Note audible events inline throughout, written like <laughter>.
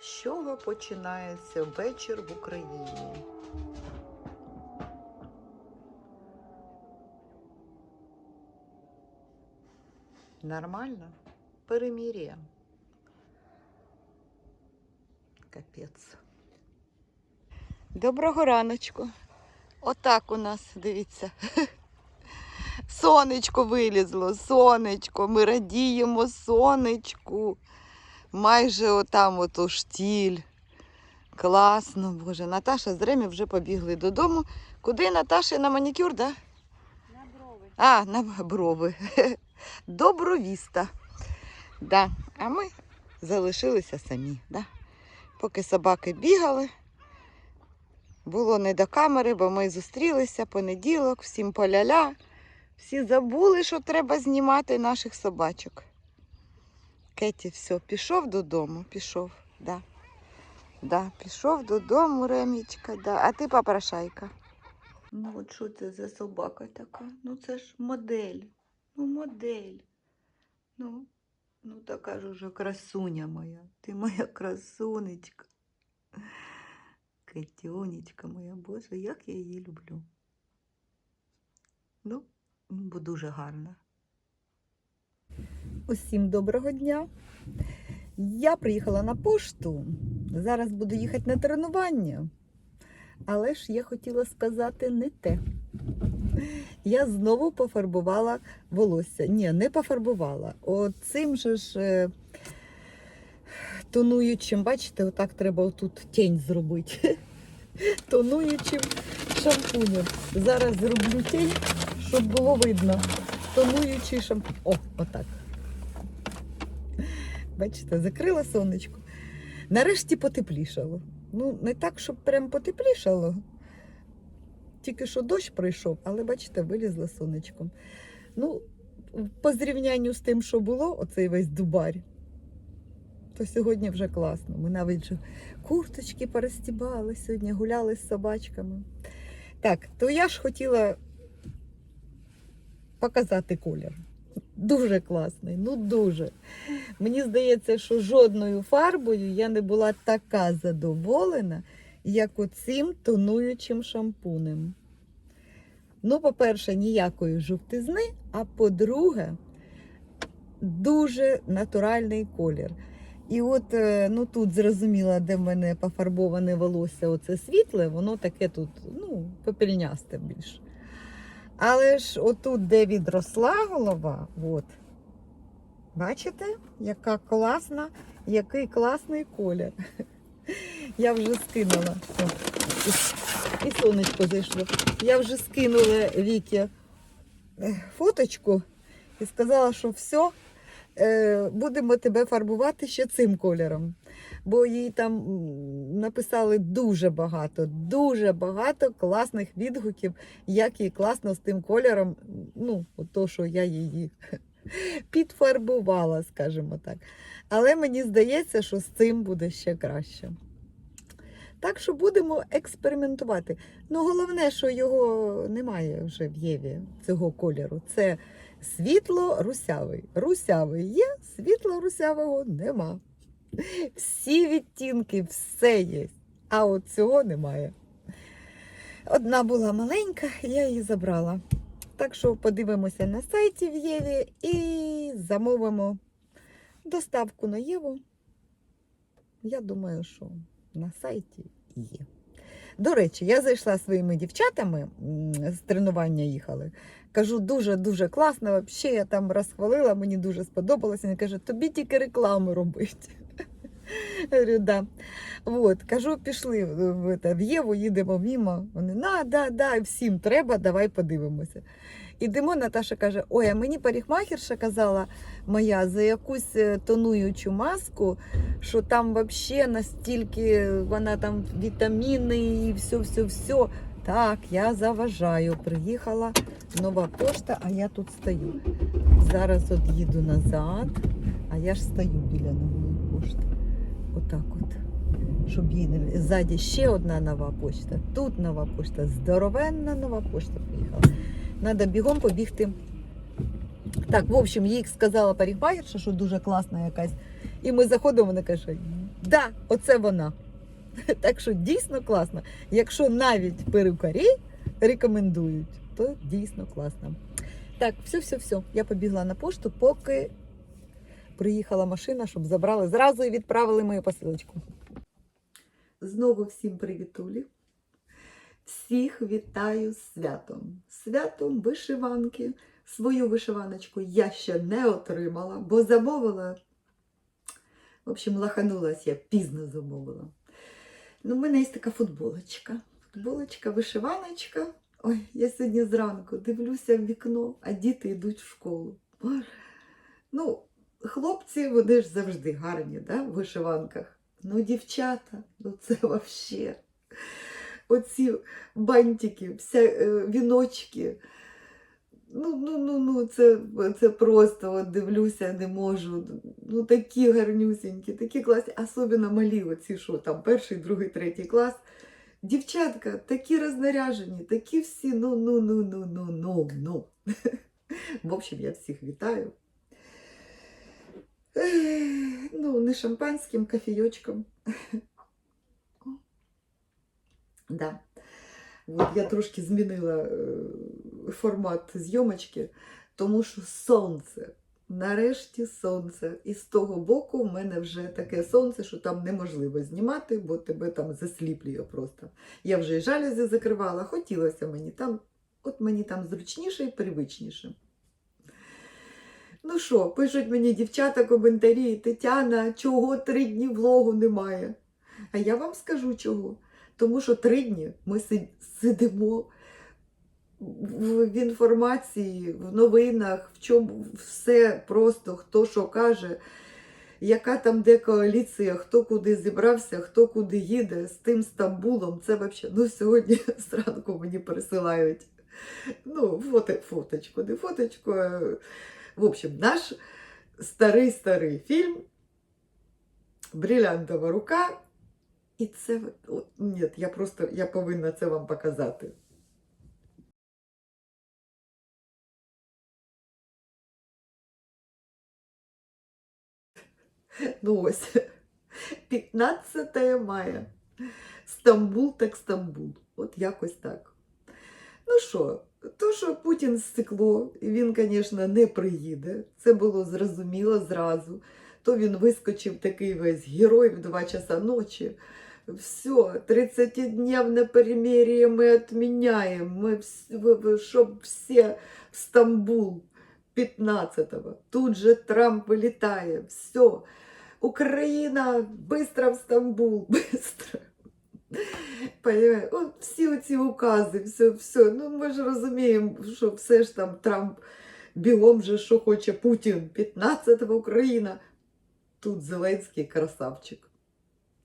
З чого починається вечір в Україні? Нормально? Перемір'я. Капець. Доброго раночку. Отак у нас, дивіться. Сонечко вилізло, сонечко. Ми радіємо сонечку. Майже отам от у штіль. Класно, Боже. Наташа з Ремі вже побігли додому. Куди Наташа на манікюр, да? На брови. А, на брови. <laughs> Добровіста. Да. А ми залишилися самі. Да? Поки собаки бігали, було не до камери, бо ми зустрілися понеділок, всім поляля. Всі забули, що треба знімати наших собачок. Кеті, все, пішов додому, пішов, да. Да, пішов додому, Ремічка, да. А ти попрошайка. Ну, от що це за собака така? Ну це ж модель. Ну, модель. Ну, ну така ж уже красуня моя. Ти моя красунечка. Кетюнечка моя, Боже, як я її люблю. Ну, бо дуже гарна. Усім доброго дня. Я приїхала на пошту. Зараз буду їхати на тренування. Але ж я хотіла сказати не те. Я знову пофарбувала волосся. Ні, не пофарбувала. Оцим же ж е, тонуючим, бачите, отак треба отут тінь зробити. <laughs> Тонуючим шампунем. Зараз зроблю тінь, щоб було видно. Тонуючий шампунь. О, отак. Бачите, закрила сонечко. Нарешті потеплішало. Ну, не так, щоб прям потеплішало. Тільки що дощ пройшов, але бачите, вилізло сонечком. Ну, по зрівнянню з тим, що було, оцей весь дубарь, то сьогодні вже класно. Ми навіть вже курточки порозтібали сьогодні, гуляли з собачками. Так, то я ж хотіла показати колір. Дуже класний, ну дуже. Мені здається, що жодною фарбою я не була така задоволена, як оцим тонуючим шампунем. Ну, по-перше, ніякої жовтизни, а по-друге, дуже натуральний колір. І от е, ну, тут зрозуміло, де в мене пофарбоване волосся, оце світле, воно таке тут, ну, попільнясте більше. Але ж отут, де відросла голова, от, бачите, яка класна, який класний колір. <laughs> Я вже скинула. І, сонечко зайшло. Я вже скинула Вікі е, фоточку і сказала, що все, будемо тебе фарбувати ще цим кольором. Бо їй там написали дуже багато, дуже багато класних відгуків, як їй класно з тим кольором. Ну, то, що я її <laughs> підфарбувала, скажімо так. Але мені здається, що з цим буде ще краще. Так що будемо експериментувати. Ну, головне, що його немає вже в Єві, цього кольору. Це світло-русявий. Русявий є, світло-русявого нема. Всі відтінки, все є. А от цього немає. Одна була маленька, я її забрала. Так що подивимося на сайті в Єві і замовимо доставку на Єву. Я думаю, що на сайті є. До речі, я зайшла своїми дівчатами, з тренування їхали. Кажу, дуже-дуже класно. Взагалі я там розхвалила, мені дуже сподобалося. Він каже, тобі тільки рекламу робити. <laughs> Говорю, да. От, кажу, пішли в Єву, їдемо мімо. Вони, на, да, да, всім треба, давай подивимося. Ідемо, Наташа каже: ой, а мені парикмахерша казала моя за якусь е, тонуючу маску, що там взагалі настільки вона там вітаміни і все, все, все. Так, я заважаю. Приїхала нова пошта, а я тут стою. Зараз от їду назад, а я ж стою біля нової пошти. Отак от. Щоб її не ззаді ще одна нова почта. Тут нова почта, здоровенна нова почта приїхала. Треба бігом побігти. Так, в общем, їй сказала парикмахерша, що дуже класна якась. І ми заходимо, вона каже, Да, оце вона. <laughs> Так що дійсно класно. Якщо навіть перукарі рекомендують, то дійсно класно. Так, все, все, все. Я побігла на пошту, поки приїхала машина, щоб забрали зразу і відправили мою посилочку. Знову всім привітулі. Всіх вітаю святом. Святом вишиванки. Свою вишиваночку я ще не отримала, бо замовила. В общем, лаханулась я пізно замовила. Ну, в мене є така футболочка. Футболочка, вишиваночка. Ой, я сьогодні зранку дивлюся в вікно, а діти йдуть в школу. Ну, хлопці, вони ж завжди гарні, да, в вишиванках. Ну, дівчата, ну це вообще. Оці бантики, вся, е, віночки. Ну, ну, ну, ну, це, це просто от дивлюся, не можу. Ну, такі гарнюсінькі, такі класні, особливо малі, оці, що там перший, другий, третій клас. Дівчатка, такі рознаряжені, такі всі, ну, ну, ну, ну, ну, ну, ну. <laughs> В общем, я всіх вітаю. Ну, не шампанським, кофійочком. <laughs> Да. От я трошки змінила е, формат зйомочки, тому що сонце. Нарешті сонце. І з того боку в мене вже таке сонце, що там неможливо знімати, бо тебе там засліплює просто. Я вже і жалюзі закривала, хотілося мені там, от мені там зручніше і привичніше. Ну що, пишуть мені дівчата коментарі, Тетяна, чого три дні влогу немає? А я вам скажу чого. Тому що три дні ми сидимо в інформації, в новинах, в чому все просто, хто що каже, яка там де коаліція, хто куди зібрався, хто куди їде з тим Стамбулом. Це взагалі, ну сьогодні <laughs> зранку мені присилають ну, фото, фоточку, не фоточку. В общем, наш старий-старий фільм Брилянтова рука. І це ні, я просто я повинна це вам показати. <laughs> Ну ось 15 мая. Стамбул так Стамбул. От якось так. Ну що, то, що Путін стекло, він, звісно, не приїде. Це було зрозуміло зразу. То він вискочив такий весь герой в 2 часа ночі Все, 30-дневное перемирие мы отменяем. Мы, вс- в- в- чтоб все в Стамбул 15-го. Тут же Трамп вылетает. Все. Україна, быстро в Стамбул, <laughs> быстро. Понимаєте? От всі ці укази, все, все. Ну ми ж розуміємо, що все ж там Трамп бігом же, що хоче Путін. 15-го Україна. Тут Зеленський красавчик.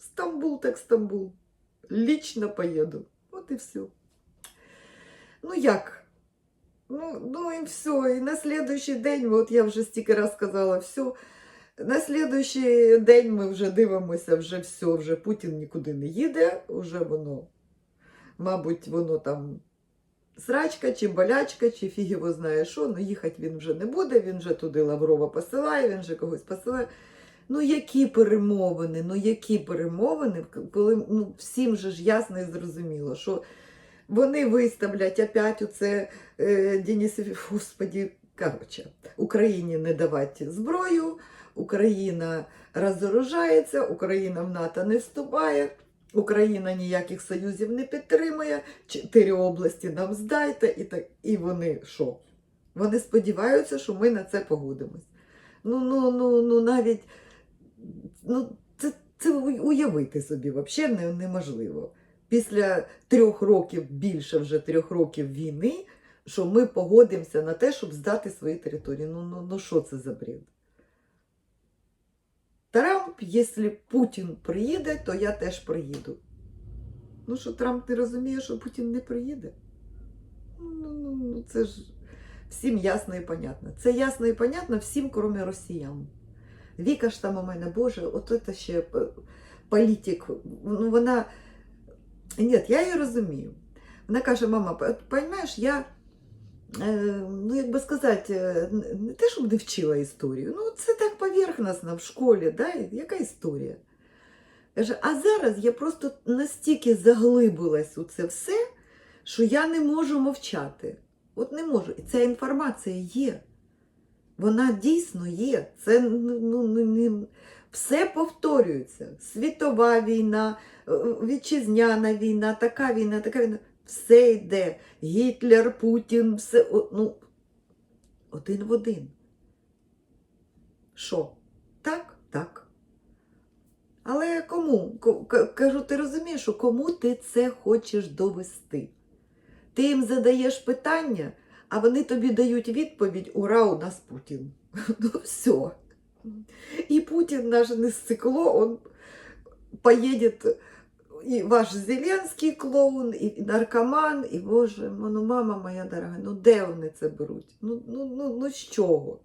Стамбул так Стамбул. Лично поеду. От і все. Ну як? Ну, ну і все. І на следующий день, от я вже стільки раз сказала, все. На следующий день ми вже дивимося, вже все, вже Путін нікуди не їде, вже воно, мабуть, воно там срачка чи болячка, чи фіг його знає що, ну їхати він вже не буде, він вже туди Лаврова посилає, він вже когось посилає. Ну, які перемовини, ну які перемовини, коли ну, всім же ж ясно і зрозуміло, що вони виставлять опять оце е, Денисів, господі, коротше, Україні не давати зброю, Україна розоружається, Україна в НАТО не вступає, Україна ніяких союзів не підтримує, чотири області нам здайте, і, так, і вони що? Вони сподіваються, що ми на це погодимось. Ну, ну, ну, ну навіть ну, це, це уявити собі взагалі неможливо. Після трьох років, більше вже трьох років війни, що ми погодимося на те, щоб здати свої території. Ну, ну, ну що це за бред? Трамп, якщо Путін приїде, то я теж приїду. Ну що Трамп не розуміє, що Путін не приїде? Ну, ну, ну, ну це ж всім ясно і понятно. Це ясно і понятно всім, крім росіян. Віка ж там у мене, Боже, от це ще політик. Ну, вона. Ні, я її розумію. Вона каже, мама, розумієш, я, е, ну як би сказати, е, не те, щоб не вчила історію. Ну, це так поверхностно в школі, да? яка історія? А зараз я просто настільки заглибилась у це все, що я не можу мовчати. От не можу. І ця інформація є. Вона дійсно є. Це ну, ну, не- не- все повторюється. Світова війна, е, вітчизняна війна, така війна, така війна. Все йде. Гітлер, Путін, все ну, один в один. Що? Так? Так. Але кому? Кажу, ти розумієш, кому ти це хочеш довести? Ти їм задаєш питання, а вони тобі дають відповідь: Ура, у нас Путін. <laughs> Ну все. І Путін наш не стекло, он поедет і ваш Зеленський клоун, і наркоман, і Боже, ну мама моя дорога, ну де вони це беруть? Ну, ну, ну, ну з чого?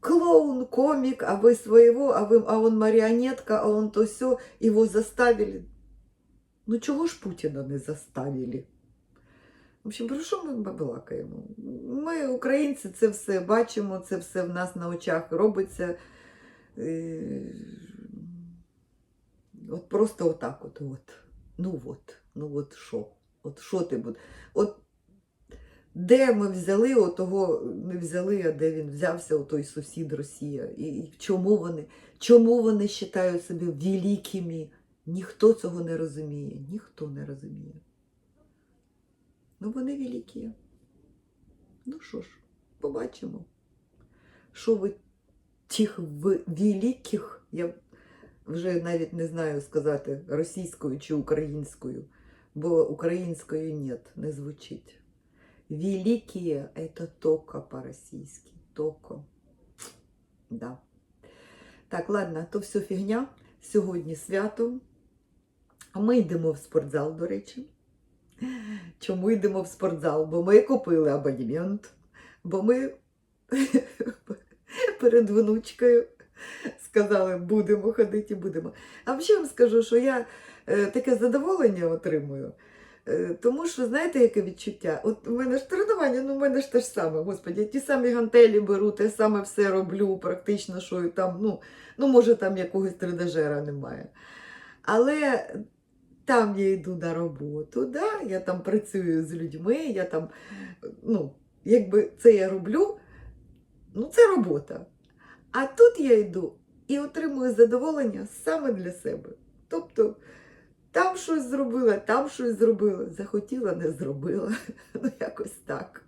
Клоун, комик, а вы своего, а, вы, а он марионетка, а он то все, его заставили. Ну чого ж Путіна не заставили? В общем, про що ми балакаємо? Ми, українці, це все бачимо, це все в нас на очах робиться. Е, От просто отак от, от. Ну от, ну от що? От що ти буде? От де ми взяли отого, не взяли, а де він взявся, той сусід Росія. І, і чому вони, чому вони вважають себе великими? Ніхто цього не розуміє, ніхто не розуміє. Ну, вони великі. Ну що ж, побачимо. Що ви тих великих, я вже навіть не знаю сказати російською чи українською, бо українською ні, не звучить. Великие – это только по-российски. Только. Да. Так, ладно, то все фігня. Сьогодні свято. А ми йдемо в спортзал, до речі. Чому йдемо в спортзал? Бо ми купили абонемент, бо ми <laughs> перед внучкою сказали, будемо ходити, будемо. А ще вам скажу, що я е, таке задоволення отримую. Е, Тому що, знаєте, яке відчуття? От у мене ж тренування, ну у мене ж те ж саме, господі, я ті самі гантелі беру, те саме все роблю, практично, що і там, ну, ну може там якогось тренажера немає. Але там я йду на роботу, да? я там працюю з людьми, я там, ну, якби це я роблю, ну це робота. А тут я йду і отримую задоволення саме для себе. Тобто там щось зробила, там щось зробила, захотіла, не зробила. <laughs> Ну, якось так.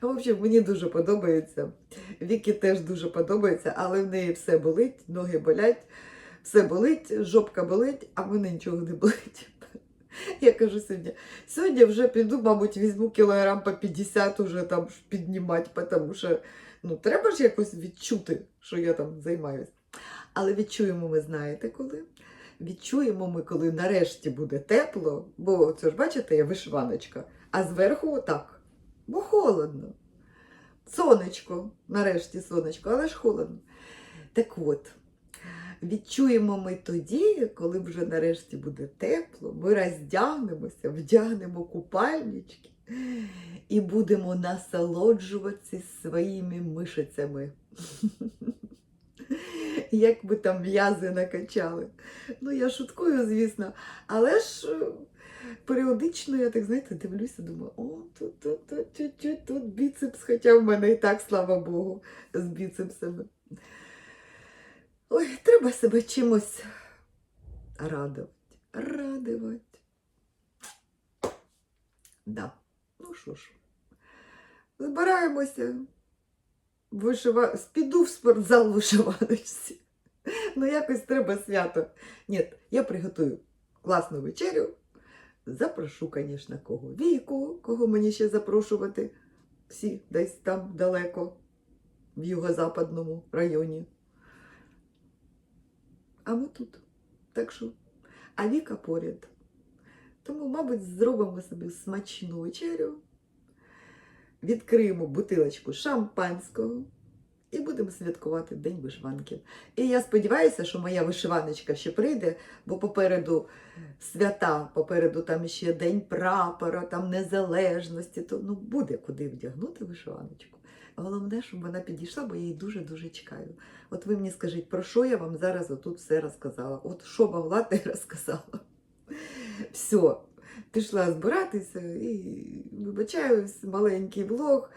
В общем, мені дуже подобається. Вікі теж дуже подобається, але в неї все болить, ноги болять, все болить, жопка болить, а мене нічого не болить. Я кажу сьогодні, сьогодні вже піду, мабуть, візьму кілограм по 50 уже там піднімати, тому що ну, треба ж якось відчути, що я там займаюся. Але відчуємо ми, знаєте, коли? Відчуємо ми, коли нарешті буде тепло, бо це ж бачите, я вишиваночка, а зверху отак. Бо холодно. Сонечко, нарешті сонечко, але ж холодно. Так от, відчуємо ми тоді, коли вже нарешті буде тепло, ми роздягнемося, вдягнемо купальнички і будемо насолоджуватися своїми мишицями. <laughs> Як би там м'язи накачали. Ну, я шуткую, звісно, але ж е, періодично я так, знаєте, дивлюся, думаю, о, тут, тут, тут, чуть-чуть, тут біцепс, хоча в мене і так, слава Богу, з біцепсами. Ой, треба себе чимось радувати. Радувати. Да. Ну що ж, збираємося. Вишива... Піду в спортзал вишиваночці. Ну, якось треба свято. Ні, я приготую класну вечерю. Запрошу, звісно, кого віку, кого мені ще запрошувати. Всі десь там далеко, в юго-западному районі. А ми тут. Так що, а Віка поряд. Тому, мабуть, зробимо собі смачну вечерю, відкриємо бутилочку шампанського і будемо святкувати День вишиванки. І я сподіваюся, що моя вишиваночка ще прийде, бо попереду свята, попереду там ще День прапора, там незалежності, то ну, буде куди вдягнути вишиваночку. Головне, щоб вона підійшла, бо я її дуже-дуже чекаю. От ви мені скажіть, про що я вам зараз отут все розказала? От що могла, й <laughs> розказала. Все, пішла збиратися і вибачаюсь, маленький влог.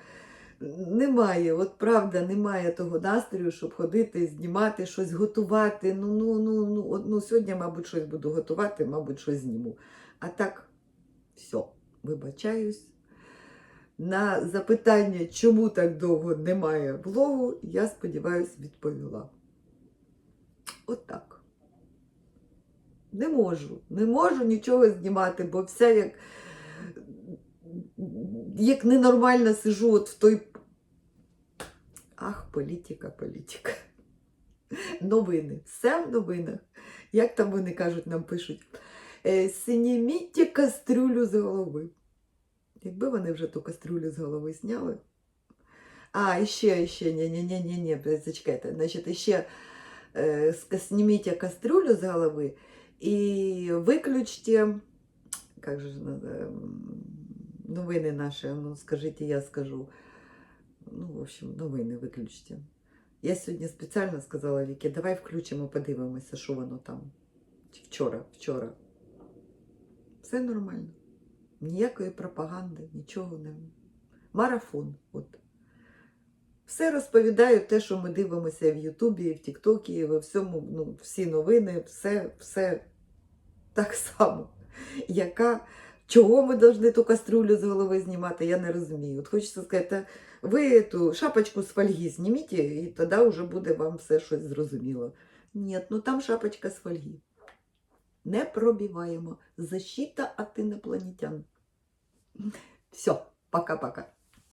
Немає, от правда, немає того настрою, щоб ходити, знімати, щось готувати. Ну, ну, ну, ну, от, ну сьогодні, мабуть, щось буду готувати, мабуть, щось зніму. А так, все, вибачаюсь. На запитання, чому так довго немає влогу, я сподіваюся, відповіла. От. Не можу, не можу нічого знімати, бо вся як, як ненормально сижу от в той. Ах, політика, політика. Новини. Все в новинах. Як там вони кажуть, нам пишуть. Е, Зніміть кастрюлю з голови. Якби вони вже ту кастрюлю з голови зняли. А, ще, ще, ні, ні, зачекайте. Значить, ще е, зніміть кастрюлю з голови і виключте, як же надо, новини наші, ну скажіть, я скажу. Ну, в общем, новини виключте. Я сьогодні спеціально сказала Вікі, давай включимо, подивимося, що воно там. Вчора, вчора. Все нормально. Ніякої пропаганди, нічого не. Марафон. От. Все розповідаю те, що ми дивимося в Ютубі, в Тіктокі, во всьому, ну, всі новини, все, все так само. Яка, чого ми повинні ту кастрюлю з голови знімати, я не розумію. От хочеться сказати, ви ту шапочку з фольги зніміть, і тоді вже буде вам все щось зрозуміло. Ні, ну там шапочка з фольги. Не пробиваємо. Защита от інопланетян. Все, пока-пока.